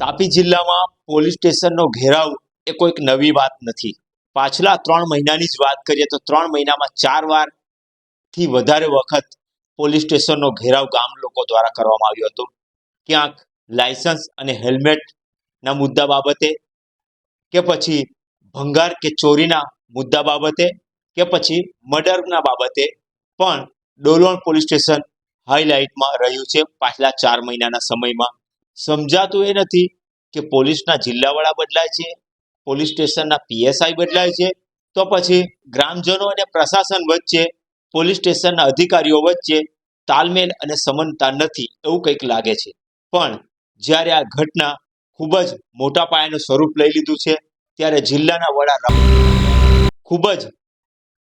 તાપી જિલ્લામાં પોલીસ સ્ટેશનનો ઘેરાવ એ કોઈક નવી વાત નથી. પાછલા ત્રણ મહિનાની જ વાત કરીએ તો ત્રણ મહિનામાં ચાર વારથી વધારે વખત પોલીસ સ્ટેશનનો ઘેરાવ ગામ લોકો દ્વારા કરવામાં આવ્યો હતો. ક્યાંક લાયસન્સ અને હેલ્મેટના મુદ્દા બાબતે કે પછી ભંગાર કે ચોરીના મુદ્દા બાબતે કે પછી મર્ડરના બાબતે પણ ડોલોણ પોલીસ સ્ટેશન હાઈલાઇટમાં રહ્યું છે. પાછલા ચાર મહિનાના સમયમાં સમજાતું એ નથી કે પોલીસના જિલ્લાવાળા બદલાય છે, પોલીસ સ્ટેશનના પીએસઆઈ બદલાય છે, તો પછી ગ્રામજનો અને પ્રશાસન વચ્ચે, પોલીસ સ્ટેશનના અધિકારીઓ વચ્ચે તાલમેલ અને સમાનતા નથી એવું કંઈક લાગે છે. પણ જ્યારે આ ઘટના ખૂબ જ મોટા પાયાનું સ્વરૂપ લઈ લીધું છે. ત્યારે જિલ્લાના વડા ખૂબ જ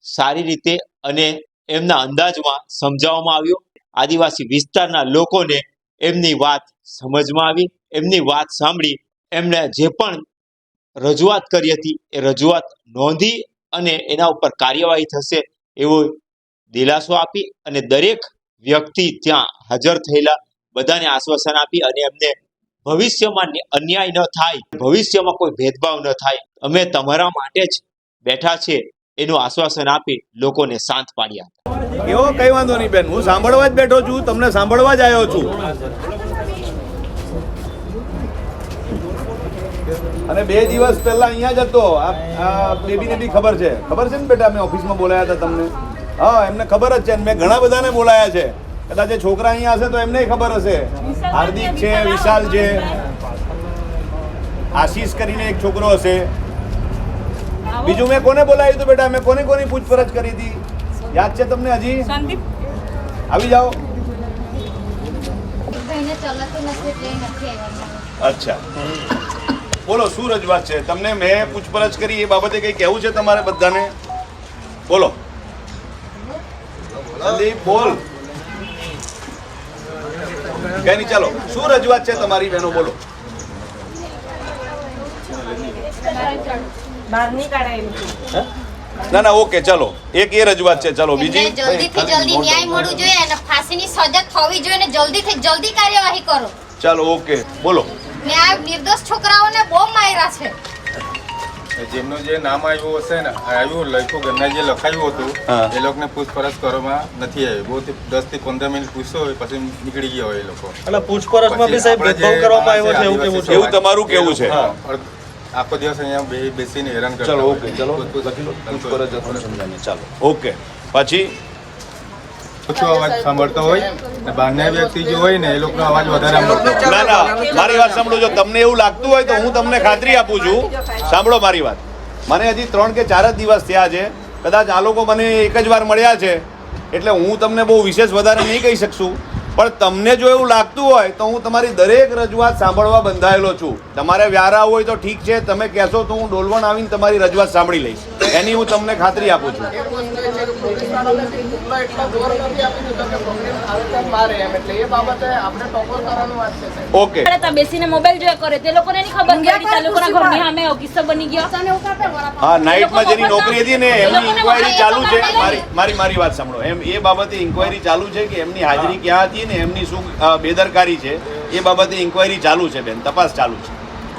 સારી રીતે અને એમના અંદાજમાં સમજાવવામાં આવ્યું. આદિવાસી વિસ્તારના લોકોને એમની વાત સમજમાં આવી, એમની વાત સાંભળી એમણે જે પણ રજૂઆત કરી હતી એ રજૂઆત નોંધી અને એના ઉપર કાર્યવાહી થશે એવો દિલાસો આપી અને દરેક વ્યક્તિ ત્યાં હાજર થયેલા બધાને આશ્વાસન આપી અને એમને ભવિષ્યમાં અન્યાય ન થાય, ભવિષ્યમાં કોઈ ભેદભાવ ન થાય, અમે તમારા માટે જ બેઠા છે એનું આશ્વાસન આપી લોકોને શાંત પાડ્યા એવો કઈ વાંધો નહીં બેન, હું સાંભળવા જ બેઠો છું, તમને સાંભળવા જ આવ્યો છું. અને બે દિવસ પહેલા અહીંયા જ હતો બેબીને બી ખબર છે. ખબર છે ને બેટા, મેં ઓફિસમાં બોલાયા હતા તમને? હા, એમને ખબર જ છે મેં ઘણા બધાને બોલાયા છે. કદાચ છોકરા અહીંયા હશે તો એમને ખબર હશે. હાર્દિક છે વિશાલ છે. આશીષ કરીને એક છોકરો હશે. બીજું મેં કોને બોલાવ્યું હતું બેટા? મેં કોને કોની પૂછપરછ કરી હતી? યાદ છે તમને હજી? આવી જાઓ. અચ્છા. બોલો શું રજૂઆત છે? તમને મેં પૂછપરછ કરી એ બાબતે કંઈ કહેવું છે તમારે બધાને? બોલો. સંદીપ બોલ. કઈ ચાલો. શું રજૂઆત છે તમારી બહેનો બોલો. ના ના ઓકે ચલો. એક એ રજૂઆત છે. ચલો બીજી. જલ્દીથી જલ્દી ન્યાય મળવું જોઈએ અને ફાંસીની સજા થવી જોઈએ અને જલ્દીથી જલ્દી કાર્યવાહી કરો. ચાલો ઓકે. બોલો. ન્યાય નિર્દોષ છોકરાઓને બહુ માર્યા છે. જેમનું જે નામ આવ્યું હશે ને આવ્યું લખ્યું ઘરના જે લખાયું હતું એ લોકોને પૂછપરછ કરવામાં નથી આવી. બહુ દસથી પંદર મિનિટ પૂછ્યો હોય પછી નીકળી ગયા હોય એ લોકો. એટલે પૂછપરછમાં બી સાહેબ ભેદભાવ કરવામાં આવ્યો છે એવું કેવું છે? એવું તમારું કેવું છે? આખો દિવસ અહીંયા બે બેસીને હેરાન કરતા ચલો. ઓકે ચલો પૂછપરછ ચાલો ઓકે. પછી ઓછો અવાજ સાંભળતો હોય ને બહારના વ્યક્તિ જે હોય ને એ લોકોનો અવાજ વધારે ના ના મારી વાત સાંભળો. જો તમને એવું લાગતું હોય તો હું તમને ખાતરી આપું છું. સાંભળો મારી વાત. મને હજી ત્રણ કે ચાર જ દિવસ થયા છે. કદાચ આ લોકો મને એક જ વાર મળ્યા છે. એટલે હું તમને બહુ વિશેષ વધારે નહીં કહી શકશું. પણ તમને જો એવું લાગતું હોય તો હું તમારી દરેક રજૂઆત સાંભળવા બંધાયેલો છું. તમારે વ્યારા હોય તો ઠીક છે. તમે કહેશો તો હું ડોલવણ આવીને તમારી રજૂઆત સાંભળી લઈશ. એની હું તમને ખાતરી આપું છું. ઓકે. ત્યાં બેસીને મોબાઈલ જોયા કરે તે લોકોને નહીં ખબર કે લોકોના ઘરની સામે કિસ્સો બની ગયો. હા નાઇટમાં જેની નોકરી હતી ને એમની ઇન્કવાયરી ચાલુ છે મારી મારી મારી વાત સાંભળો. એમ એ બાબતે ઇન્કવાયરી ચાલુ છે કે એમની હાજરી ક્યાં હતી ને એમની શું બેદરકારી છે? એ બાબતે ઇન્કવાયરી ચાલુ છે બેન તપાસ ચાલુ છે.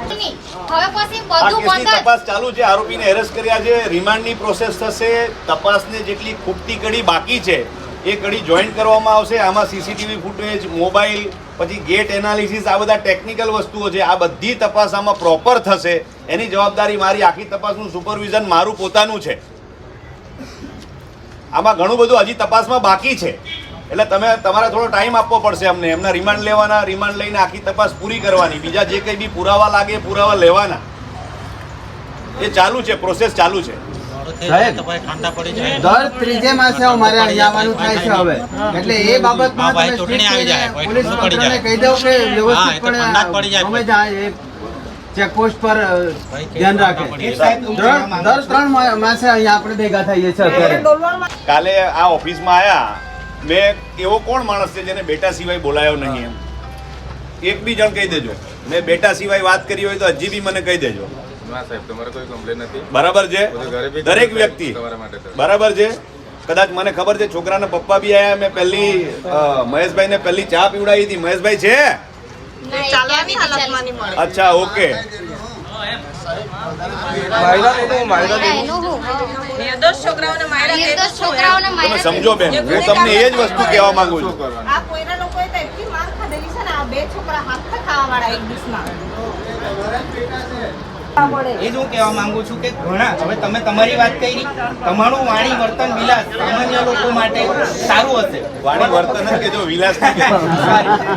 હવે પછી બધું બંધ તપાસ ચાલુ છે. આરોપીને એરેસ્ટ કર્યા છે. રિમાન્ડની પ્રોસેસ થશે. તપાસને જેટલી ખૂબતી કડી બાકી છે એ કડી જોઈન્ટ કરવામાં આવશે. આમાં સીસીટીવી ફૂટેજ મોબાઈલ પછી ગેટ એનાલિસિસ આ બધા ટેકનિકલ વસ્તુઓ છે. આ બધી તપાસ આમાં પ્રોપર થશે. એની જવાબદારી મારી. આખી તપાસનું સુપરવિઝન મારું પોતાનું છે. આમાં ઘણું બધું હજી તપાસમાં બાકી છે. એટલે તમે તમારે થોડો ટાઈમ આપવો પડશે અમને. એમના રિમાન્ડ લેવાના રિમાન્ડ લઈને આખી તપાસ પૂરી કરવાની. બીજા જે કંઈ બી પુરાવા લાગે પુરાવા લેવાના. એ ચાલુ છે પ્રોસેસ ચાલુ છે. દર ત્રીજે માસે અમારે અહીંયા આવવાનું થાય છે હવે. એટલે એ બાબતમાં તમે પોલીસ તંત્રને કહી દો કે વ્યવસ્થિતપણે અમે જાય ચેકપોસ્ટ પર ધ્યાન રાખે. દર ત્રણ માસે અહીંયા આપણે ભેગા થઈએ છીએ કાલે આ ઓફિસમાં આવ્યા મેં એવો કોણ માણસ છે જેને બેટા સિવાય બોલાયો નહીં એમ? એક બી જણ કહી દેજો. મેં બેટા સિવાય વાત કરી હોય તો હજી બી મને કહી દેજો. ના સાહેબ તમારે કોઈ કમ્પ્લેન નથી. બરાબર છે? દરેક વ્યક્તિ. બરાબર છે? કદાચ મને ખબર છે છોકરાના પપ્પા બી આયા મેં પહેલી મહેશભાઈ ને પહેલી ચા પીવડાવી હતી. મહેશભાઈ છે? અચ્છા ઓકે. તમે સમજો બેન હું તમને એ જ વસ્તુ કહેવા માંગુ છું. કરવાનું આ કોઈના લોકોએ તો એટલી માર ખાધેલી છે ને આ બે છોકરા હાથ ખાવા વાળા એક ડીશમાં એ જ હું કહેવા માંગુ છું કે ઘણા હવે તમે તમારી વાત કરી તમારું વાણી વર્તન વિલાસ સામાન્ય લોકો માટે સારું હશે. વાણી વર્તન કે જો વિલાસ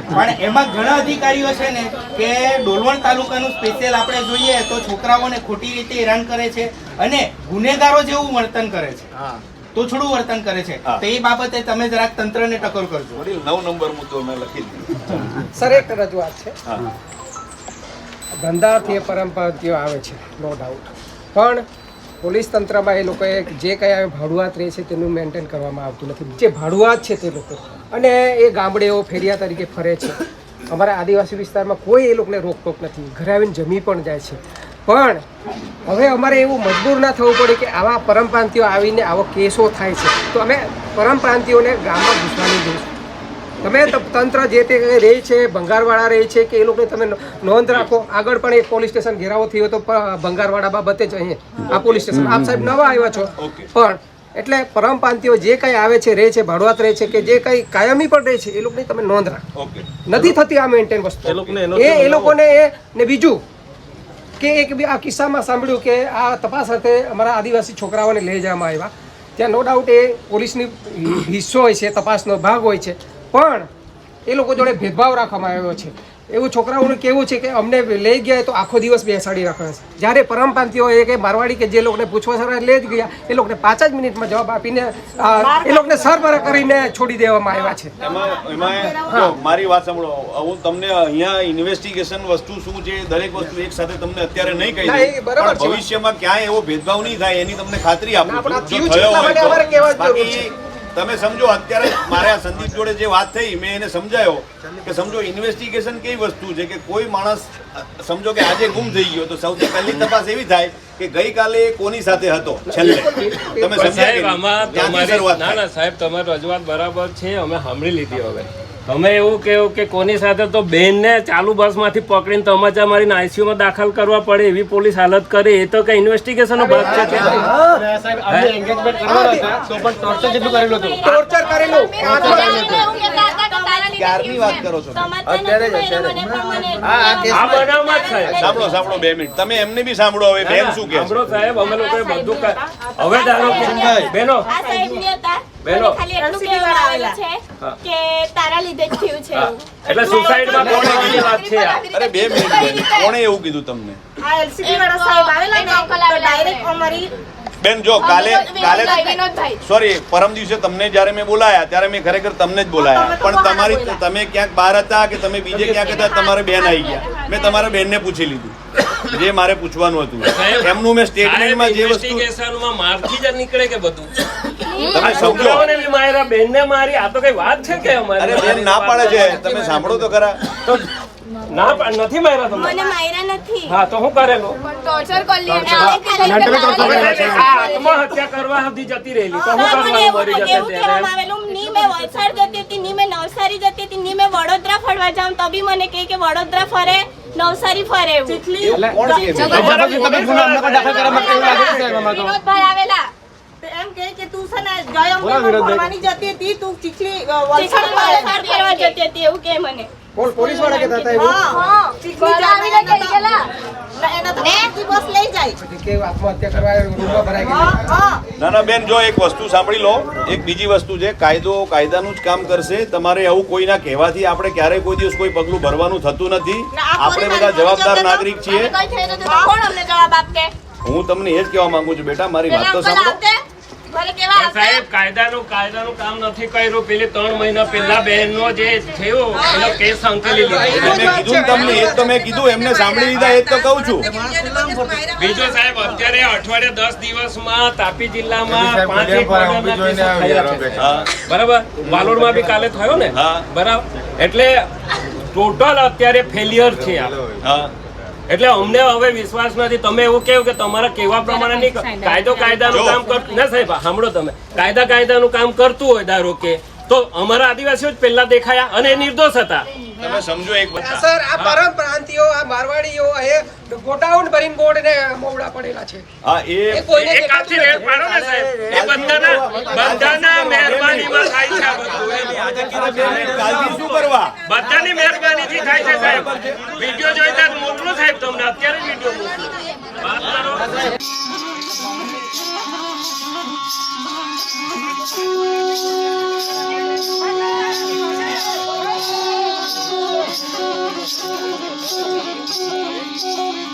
પણ એમાં ઘણા અધિકારીઓ છે ને કે ડોલવણ તાલુકાનું સ્પેશિયલ આપણે જોઈએ તો છોકરાઓને ખોટી રીતે હેરાન કરે છે અને ગુનેગારો જેવું વર્તન કરે છે. તો થોડું વર્તન કરે છે. તો એ બાબતે તમે જરાક તંત્રને ટકોર કરજો. નવ નંબર મુદ્દો મેં લખી દીધો. સર એક રજૂઆત છે. હા. ધંધાથી એ આવે છે નો ડાઉટ પણ પોલીસ તંત્રમાં એ લોકોએ જે કંઈ ભાડુઆત રહે છે તેનું મેન્ટેન કરવામાં આવતું નથી. જે ભાડુઆત છે તે લોકો. અને એ ગામડેઓ ફેરિયા તરીકે ફરે છે. અમારા આદિવાસી વિસ્તારમાં કોઈ એ લોકોને રોકટોક નથી. ઘરે આવીને જમી પણ જાય છે. પણ હવે અમારે એવું મજબૂર ના થવું પડે કે આવા પરમપ્રાંતિઓ આવીને આવો કેસો થાય છે. તો અમે પરમપ્રાંતિઓને ગામમાં ઘૂસવાની દઈશું તમે તંત્ર જે તે રહે છે ભંગારવાળા રહે છે કે એ લોકોને તમે નોંધ રાખો. આગળ પણ એક પોલીસ સ્ટેશન ઘેરાવો થયો તો ભંગારવાળા બાબતે જ અહીંયા આ પોલીસ સ્ટેશન. આપ સાહેબ નવા આવ્યા છો. પણ એટલે પરમપાંતિઓ જે કંઈ આવે છે રહે છે ભાડુઆત રહે છે કે જે કંઈ કાયમી પણ રહે છે એ લોકોની તમે નોંધ રાખો. નથી થતી આ મેન્ટેન વસ્તુ. એ એ એ લોકોને એ ને બીજું કે એક બી આ કિસ્સામાં સાંભળ્યું કે આ તપાસ અર્થે અમારા આદિવાસી છોકરાઓને લઈ જવામાં આવ્યા. ત્યાં નો ડાઉટ એ પોલીસની હિસ્સો હોય છે તપાસનો ભાગ હોય છે. પણ એ લોકો જોડે ભેદભાવ રાખવામાં આવ્યો છે. એવું છોકરાઓને કેવું છે કે અમને લઈ ગયા તો આખો દિવસ બેસાડી રાખે છે. જ્યારે પરમપાંતિઓ એ કે મારવાડી કે જે લોકોને પૂછવા સર લઈ જ ગયા એ લોકોને પાંચ જ મિનિટમાં જવાબ આપીને એ લોકોને સરભર કરીને છોડી દેવામાં આવ્યા છે. એમાં એમાં મારી વાત સાંભળો હું તમને અહીંયા ઇન્વેસ્ટિગેશન વસ્તુ શું છે દરેક વસ્તુ એક સાથે તમને અત્યારે નહીં કહી ના, બરાબર ભવિષ્યમાં ક્યાંય એવો ભેદભાવ નહીં થાય એની તમને ખાતરી આપું છું. તમે સમજો અત્યારે મારે આ સંદીપ જોડે જે વાત થઈ મેં એને સમજાયો કે સમજો ઇન્વેસ્ટિગેશન કેવી વસ્તુ છે કે કોઈ માણસ સમજો કે આજે ગુમ થઈ ગયો તો સૌથી પહેલી તપાસ એવી થાય કે ગઈકાલે કોની સાથે હતો છેલ્લે? તમે સમજ્યા ના ના સાહેબ તમારી રજૂઆત બરાબર છે અમે સાંભળી લીધી હવે. અમે એવું કેવું કે કોની સાથે તો બેનને ચાલુ બસમાંથી પકડીને તમાચા મારીને આઈસીયુમાં દાખલ કરવા પડે એવી પોલીસ હાલત કરે એ તો કઈ ઇન્વેસ્ટિગેશનનો ભાગ છે? કે ટોર્ચર ખાલી એટલું વાત કરો છો બેન કે બેનો બેનો તારા લીધે જ થયું છે. એટલે સુસાઇડમાં કોણે કીધી વાત છે અરે બે મિનિટ બેન કોણે એવું કીધું તમને? આ એલસીબી વાળા સાહેબ આવેલા ને તો ડાયરેક્ટ અમારી બેન જો કાલે કાલે સોરી પરમ દિવસે તમને જ્યારે મેં બોલાયા ત્યારે મેં ખરેખર તમને જ બોલાયા. પણ તમારી તમે ક્યાંક બહાર હતા કે તમે બીજે ક્યાંક હતા તમારે બેન આવી ગયા. મેં તમારા બેનને પૂછી લીધું. જે મારે પૂછવાનું હતું. એમનું મેં સ્ટેટમેન્ટમાં જે વસ્તુ ઇન્વેસ્ટિગેશનમાં મારથી જ નીકળે કે બધું? તમે સમજો. છોકરાઓને બી માર્યા મારી આ તો કઈ વાત છે કે અમારી? અરે બેન ના પાડે છે. તમે સાંભળો તો ખરા. તો ના નથી માર્યા તમે? મને માર્યા નથી. હા તો શું કરેલું? ટોર્ચર કરી આત્મહત્યા કરવા સુધી જતી રહેલી. તો શું કરવાનું મરી જશે એવું કહેવામાં આવેલું ની મેં વલસાડ જતી હતી ની મેં નવસારી જતી હતી ની મેં વડોદરા ફરવા જાઉં તો બી મને કહે કે વડોદરા ફરે નવસારી ફરે એવું. એમ છે ને જયંતીમાં ફરવાની જતી હતી તું ચીખલી વલસાડ વલસાડ જતી હતી એવું કે મને. પોલીસવાળા કહેતા હતા એવું? હા ચીખલી આવીને ગયેલા. એના તો બીજી બસ લઈ જાય. કે આત્મહત્યા કરવા રૂમમાં ભરાઈ ગઈ હા. હા ના ના બેન જો એક વસ્તુ સાંભળી લો. એક બીજી વસ્તુ છે કાયદો કાયદાનું જ કામ કરશે. તમારે આવું કોઈના કહેવાથી આપણે ક્યારેય કોઈ દિવસ કોઈ પગલું ભરવાનું થતું નથી. આપણે બધા જવાબદાર નાગરિક છીએ. હું તમને એ જ કહેવા માંગુ છું બેટા મારી વાત તો સાંભળો. સાહેબ કાયદાનું કાયદાનું કામ નથી કર્યું. પેલી ત્રણ મહિના પહેલા બહેનનો જે થયો એનો કેસ સંકેલી લીધો. મેં કીધું તમને એ તો મેં કીધું એમને સાંભળી લીધા એ તો કહું છું. બીજો સાહેબ અત્યારે અઠવાડિયે દસ દિવસમાં તાપી જિલ્લામાં પાંચ એક બરાબર? વાલોડમાં બી કાલે થયો ને? બરાબર? એટલે ટોટલ અત્યારે ફેલિયર છે આ. હા. એટલે અમને હવે વિશ્વાસ નથી. તમે એવું કેવું કે તમારા કેવા પ્રમાણે નહીં કાયદો કાયદાનું. કામ કરતું ના સાહેબ સાંભળો તમે. કાયદા કાયદાનું કામ કરતું હોય ધારો કે તો અમારા આદિવાસીઓ જ પહેલા દેખાયા અને નિર્દોષ હતા. તમે સમજો એક વાત સર આ પરમ પ્રાંતિયો આ મારવાડીઓ એ ગોટાઉન ભરીને બોર્ડ ને મોવડા પડેલા છે. હા એ કોઈને એ કાપથી વેર પાડો ને સાહેબ? એ બધાના બધાના મહેરબાનીમાં થાય છે આ બધું. કાલથી શું કરવા? બધાની મહેરબાનીથી થાય છે સાહેબ. વિડિયો જોઈતા મોકલો સાહેબ તમને. અત્યારે વિડિયો મોકલો. વાત કરો.